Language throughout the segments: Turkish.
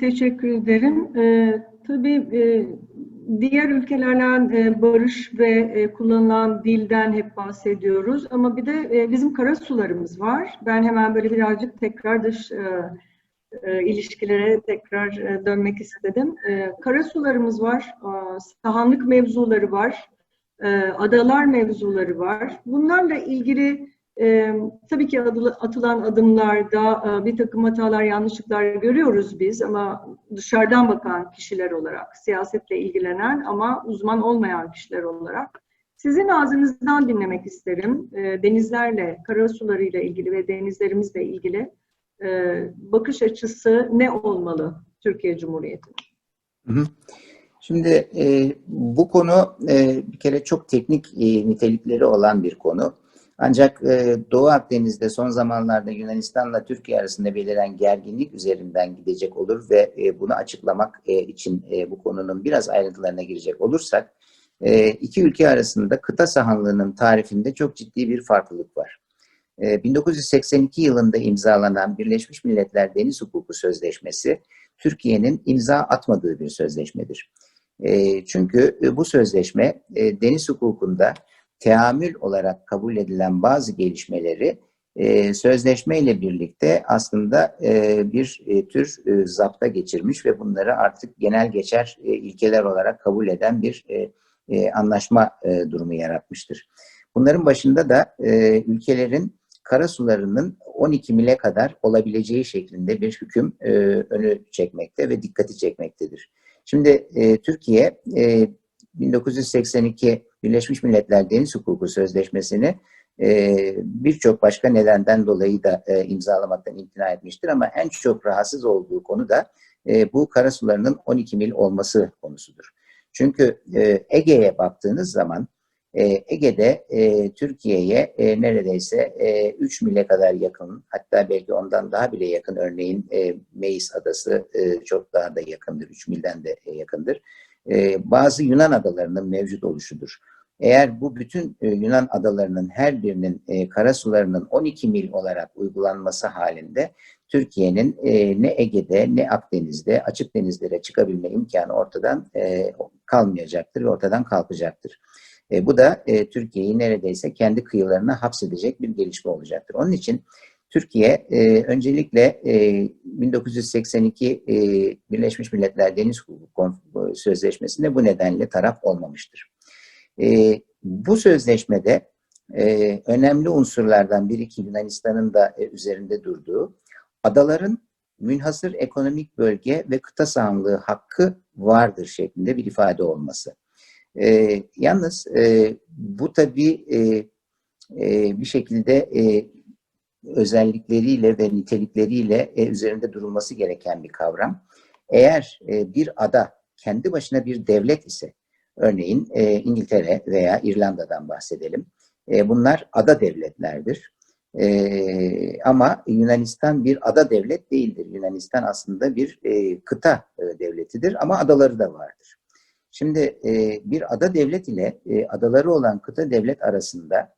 Teşekkür ederim. Ee, tabii e, diğer ülkelerle e, barış ve e, kullanılan dilden hep bahsediyoruz. Ama bir de e, bizim karasularımız var. Ben hemen böyle birazcık tekrar dış e, e, ilişkilere tekrar e, dönmek istedim. E, karasularımız var, e, sahanlık mevzuları var, e, adalar mevzuları var. Bunlarla ilgili e, tabii ki atılan adımlarda bir takım hatalar, yanlışlıklar görüyoruz biz ama dışarıdan bakan kişiler olarak, siyasetle ilgilenen ama uzman olmayan kişiler olarak sizin ağzınızdan dinlemek isterim. E, denizlerle, karasularıyla ilgili ve denizlerimizle ilgili e, bakış açısı ne olmalı Türkiye Cumhuriyeti'nin? Şimdi e, bu konu e, bir kere çok teknik e, nitelikleri olan bir konu. Ancak e, Doğu Akdeniz'de son zamanlarda Yunanistan'la Türkiye arasında beliren gerginlik üzerinden gidecek olur ve e, bunu açıklamak e, için e, bu konunun biraz ayrıntılarına girecek olursak, e, iki ülke arasında kıta sahanlığının tarifinde çok ciddi bir farklılık var. E, 1982 yılında imzalanan Birleşmiş Milletler Deniz Hukuku Sözleşmesi, Türkiye'nin imza atmadığı bir sözleşmedir. E, çünkü e, bu sözleşme e, deniz hukukunda teamül olarak kabul edilen bazı gelişmeleri e, sözleşmeyle birlikte aslında e, bir e, tür e, zapta geçirmiş ve bunları artık genel geçer e, ilkeler olarak kabul eden bir e, e, anlaşma e, durumu yaratmıştır. Bunların başında da e, ülkelerin karasularının 12 mile kadar olabileceği şeklinde bir hüküm e, önü çekmekte ve dikkati çekmektedir. Şimdi e, Türkiye e, 1982 Birleşmiş Milletler Deniz Hukuku Sözleşmesi'ni e, birçok başka nedenden dolayı da e, imzalamaktan imtina etmiştir ama en çok rahatsız olduğu konu da e, bu karasularının 12 mil olması konusudur. Çünkü e, Ege'ye baktığınız zaman Ege'de Türkiye'ye neredeyse e, 3 mile kadar yakın, hatta belki ondan daha bile yakın örneğin e, Meis Adası çok daha da yakındır, 3 milden de yakındır. E, bazı Yunan adalarının mevcut oluşudur. Eğer bu bütün e, Yunan adalarının her birinin e, karasularının 12 mil olarak uygulanması halinde Türkiye'nin e, ne Ege'de ne Akdeniz'de açık denizlere çıkabilme imkanı ortadan e, kalmayacaktır ve ortadan kalkacaktır. E, bu da e, Türkiye'yi neredeyse kendi kıyılarına hapsedecek bir gelişme olacaktır. Onun için Türkiye e, öncelikle e, 1982 e, Birleşmiş Milletler Deniz Hukuku Sözleşmesi'nde bu nedenle taraf olmamıştır. E, bu sözleşmede e, önemli unsurlardan biri ki Yunanistan'ın da e, üzerinde durduğu adaların münhasır ekonomik bölge ve kıta sahanlığı hakkı vardır şeklinde bir ifade olması. E, yalnız e, bu tabii e, e, bir şekilde e, özellikleriyle ve nitelikleriyle e, üzerinde durulması gereken bir kavram. Eğer e, bir ada kendi başına bir devlet ise, örneğin e, İngiltere veya İrlanda'dan bahsedelim, e, bunlar ada devletlerdir. E, ama Yunanistan bir ada devlet değildir. Yunanistan aslında bir e, kıta e, devletidir ama adaları da vardır. Şimdi e, bir ada devlet ile e, adaları olan kıta devlet arasında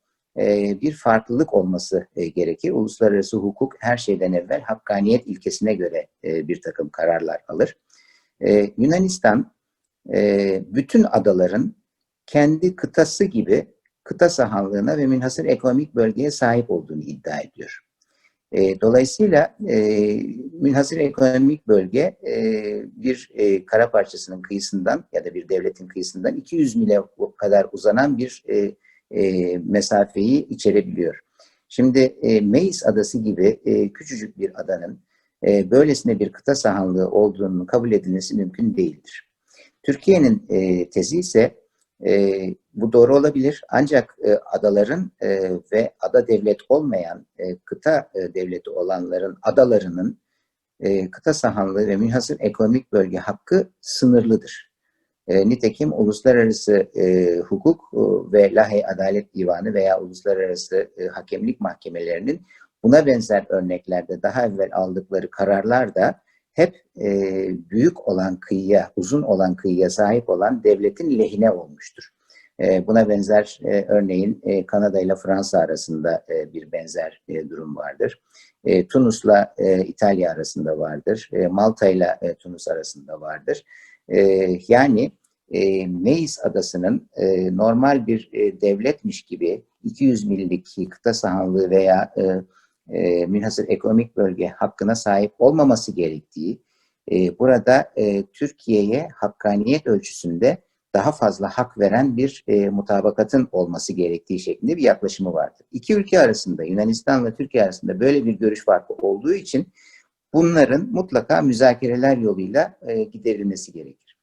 bir farklılık olması e, gerekir. Uluslararası hukuk her şeyden evvel hakkaniyet ilkesine göre e, bir takım kararlar alır. E, Yunanistan e, bütün adaların kendi kıtası gibi kıta sahanlığına ve münhasır ekonomik bölgeye sahip olduğunu iddia ediyor. E, dolayısıyla e, münhasır ekonomik bölge e, bir e, kara parçasının kıyısından ya da bir devletin kıyısından 200 mile kadar uzanan bir e, e, mesafeyi içerebiliyor. Şimdi e, Meis Adası gibi e, küçücük bir adanın e, böylesine bir kıta sahanlığı olduğunu kabul edilmesi mümkün değildir. Türkiye'nin e, tezi ise e, bu doğru olabilir ancak e, adaların e, ve ada devlet olmayan e, kıta e, devleti olanların adalarının e, kıta sahanlığı ve münhasır ekonomik bölge hakkı sınırlıdır. E, nitekim uluslararası e, hukuk e, ve Lahey Adalet Divanı veya uluslararası e, hakemlik mahkemelerinin buna benzer örneklerde daha evvel aldıkları kararlar da hep e, büyük olan kıyıya, uzun olan kıyıya sahip olan devletin lehine olmuştur. E, buna benzer e, örneğin e, Kanada ile Fransa arasında e, bir benzer e, durum vardır. E, Tunus'la e, İtalya arasında vardır. E, Malta ile e, Tunus arasında vardır. E, yani e, Meis adasının e, normal bir e, devletmiş gibi 200 millik kıta sahanlığı veya e, e, münhasır ekonomik bölge hakkına sahip olmaması gerektiği, burada Türkiye'ye hakkaniyet ölçüsünde daha fazla hak veren bir mutabakatın olması gerektiği şeklinde bir yaklaşımı vardır. İki ülke arasında, Yunanistan ve Türkiye arasında böyle bir görüş farkı olduğu için bunların mutlaka müzakereler yoluyla e, giderilmesi gerekir.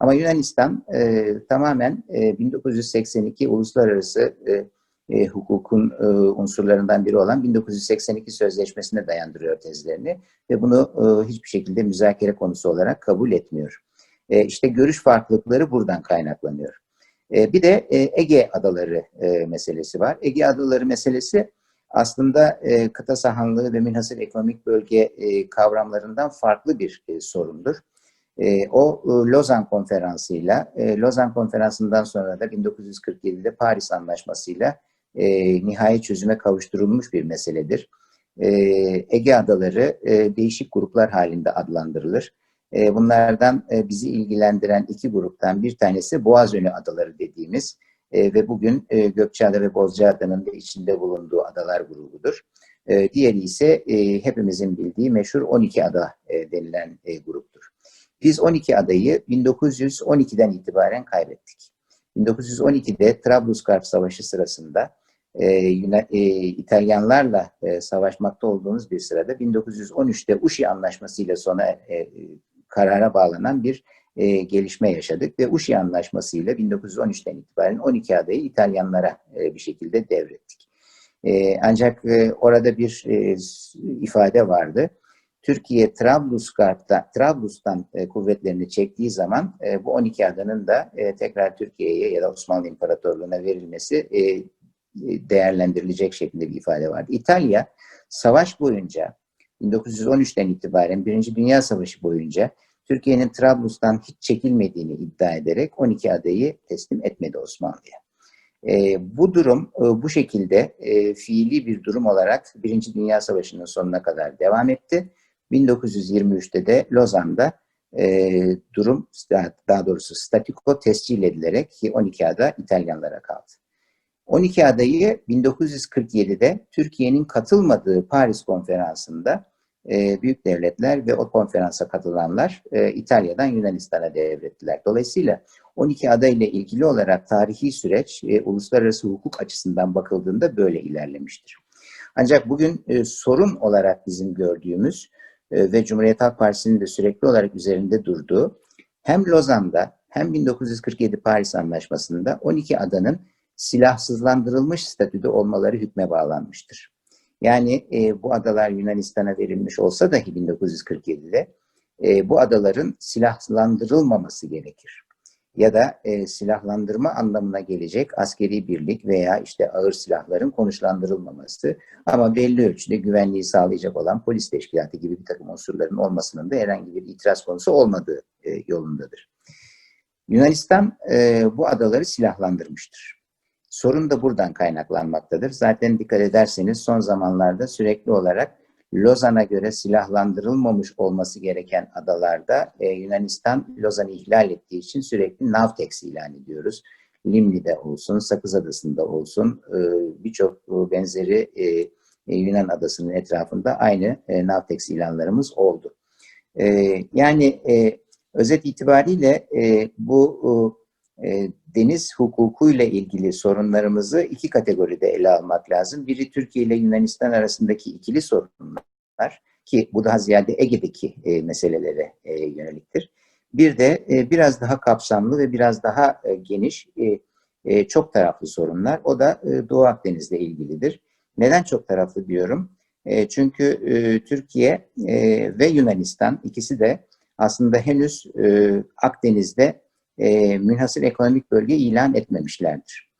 Ama Yunanistan e, tamamen e, 1982 uluslararası e, e, hukukun e, unsurlarından biri olan 1982 sözleşmesine dayandırıyor tezlerini ve bunu e, hiçbir şekilde müzakere konusu olarak kabul etmiyor. E, işte görüş farklılıkları buradan kaynaklanıyor. E, bir de e, Ege Adaları e, meselesi var. Ege Adaları meselesi aslında e, kıta sahanlığı ve münhasır ekonomik bölge e, kavramlarından farklı bir e, sorundur. E, o e, Lozan Konferansı'yla, e, Lozan Konferansı'ndan sonra da 1947'de Paris Anlaşması'yla e, nihai çözüme kavuşturulmuş bir meseledir. E, Ege Adaları e, değişik gruplar halinde adlandırılır. E, bunlardan e, bizi ilgilendiren iki gruptan bir tanesi Boğazönü Adaları dediğimiz e, ve bugün e, Gökçeada ve Bozcaada'nın da içinde bulunduğu adalar grubudur. E, diğeri ise e, hepimizin bildiği meşhur 12 ada e, denilen e, gruptur. Biz 12 adayı 1912'den itibaren kaybettik. 1912'de Trablusgarp Savaşı sırasında e, e, İtalyanlarla e, savaşmakta olduğumuz bir sırada 1913'te Uşi Anlaşması ile sona e, karara bağlanan bir e, gelişme yaşadık ve Uşi Anlaşması ile 1913'ten itibaren 12 adayı İtalyanlara e, bir şekilde devrettik. E, ancak e, orada bir e, ifade vardı. Türkiye Trablusgarp'ta, Trablus'tan e, kuvvetlerini çektiği zaman e, bu 12 adanın da e, tekrar Türkiye'ye ya da Osmanlı İmparatorluğu'na verilmesi e, değerlendirilecek şekilde bir ifade vardı. İtalya savaş boyunca 1913'ten itibaren Birinci Dünya Savaşı boyunca Türkiye'nin Trablus'tan hiç çekilmediğini iddia ederek 12 adayı teslim etmedi Osmanlı'ya. E, bu durum e, bu şekilde e, fiili bir durum olarak Birinci Dünya Savaşı'nın sonuna kadar devam etti. 1923'te de Lozan'da e, durum daha doğrusu statiko tescil edilerek 12 ada İtalyanlara kaldı. 12 adayı 1947'de Türkiye'nin katılmadığı Paris Konferansı'nda e, büyük devletler ve o konferansa katılanlar e, İtalya'dan Yunanistan'a devrettiler. Dolayısıyla 12 adayla ilgili olarak tarihi süreç e, uluslararası hukuk açısından bakıldığında böyle ilerlemiştir. Ancak bugün e, sorun olarak bizim gördüğümüz ve Cumhuriyet Halk Partisi'nin de sürekli olarak üzerinde durduğu hem Lozan'da hem 1947 Paris Anlaşması'nda 12 adanın silahsızlandırılmış statüde olmaları hükme bağlanmıştır. Yani e, bu adalar Yunanistan'a verilmiş olsa dahi 1947'de e, bu adaların silahlandırılmaması gerekir. Ya da e, silahlandırma anlamına gelecek askeri birlik veya işte ağır silahların konuşlandırılmaması ama belli ölçüde güvenliği sağlayacak olan polis teşkilatı gibi bir takım unsurların olmasının da herhangi bir itiraz konusu olmadığı e, yolundadır. Yunanistan e, bu adaları silahlandırmıştır. Sorun da buradan kaynaklanmaktadır. Zaten dikkat ederseniz son zamanlarda sürekli olarak Lozan'a göre silahlandırılmamış olması gereken adalarda e, Yunanistan Lozan'ı ihlal ettiği için sürekli Navtex ilan ediyoruz. Limni'de olsun, Sakız Adası'nda olsun e, birçok e, benzeri e, e, Yunan adasının etrafında aynı e, Navtex ilanlarımız oldu. E, yani e, özet itibariyle e, bu e, deniz hukukuyla ilgili sorunlarımızı iki kategoride ele almak lazım. Biri Türkiye ile Yunanistan arasındaki ikili sorunlar ki bu daha ziyade Ege'deki e, meselelere e, yöneliktir. Bir de e, biraz daha kapsamlı ve biraz daha geniş çok taraflı sorunlar. O da e, Doğu Akdeniz'le ilgilidir. Neden çok taraflı diyorum? Çünkü Türkiye ve Yunanistan ikisi de aslında henüz Akdeniz'de e, münhasır ekonomik bölge ilan etmemişlerdir.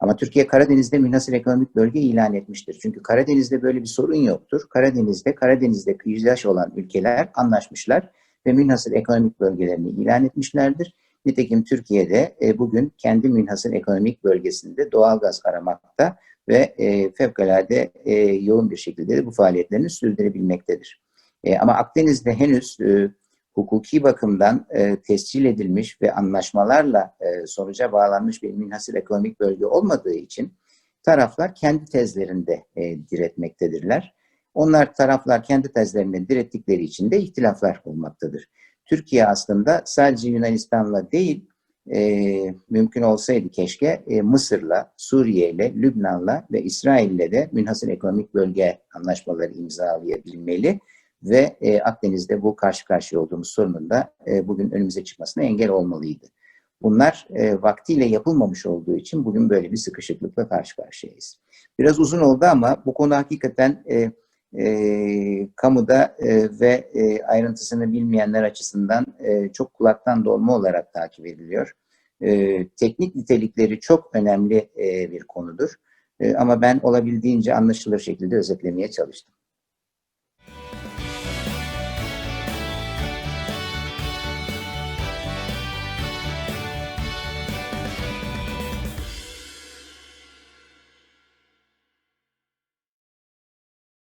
Ama Türkiye Karadeniz'de münhasır ekonomik bölge ilan etmiştir. Çünkü Karadeniz'de böyle bir sorun yoktur. Karadeniz'de, Karadeniz'de kıyıdaş olan ülkeler anlaşmışlar ve münhasır ekonomik bölgelerini ilan etmişlerdir. Nitekim Türkiye'de e, bugün kendi münhasır ekonomik bölgesinde doğal gaz aramakta ve e, fevkalade e, yoğun bir şekilde de bu faaliyetlerini sürdürebilmektedir. E, ama Akdeniz'de henüz e, hukuki bakımdan e, tescil edilmiş ve anlaşmalarla e, sonuca bağlanmış bir münhasır ekonomik bölge olmadığı için taraflar kendi tezlerinde e, diretmektedirler. Onlar taraflar kendi tezlerinde direttikleri için de ihtilaflar olmaktadır. Türkiye aslında sadece Yunanistan'la değil, e, mümkün olsaydı keşke e, Mısır'la, Suriye'yle, Lübnan'la ve İsrail'le de münhasır ekonomik bölge anlaşmaları imzalayabilmeli ve e, Akdeniz'de bu karşı karşıya olduğumuz sorunun da e, bugün önümüze çıkmasına engel olmalıydı. Bunlar e, vaktiyle yapılmamış olduğu için bugün böyle bir sıkışıklıkla karşı karşıyayız. Biraz uzun oldu ama bu konu hakikaten e, e, kamuda e, ve e, ayrıntısını bilmeyenler açısından e, çok kulaktan dolma olarak takip ediliyor. E, teknik nitelikleri çok önemli e, bir konudur. E, ama ben olabildiğince anlaşılır şekilde özetlemeye çalıştım.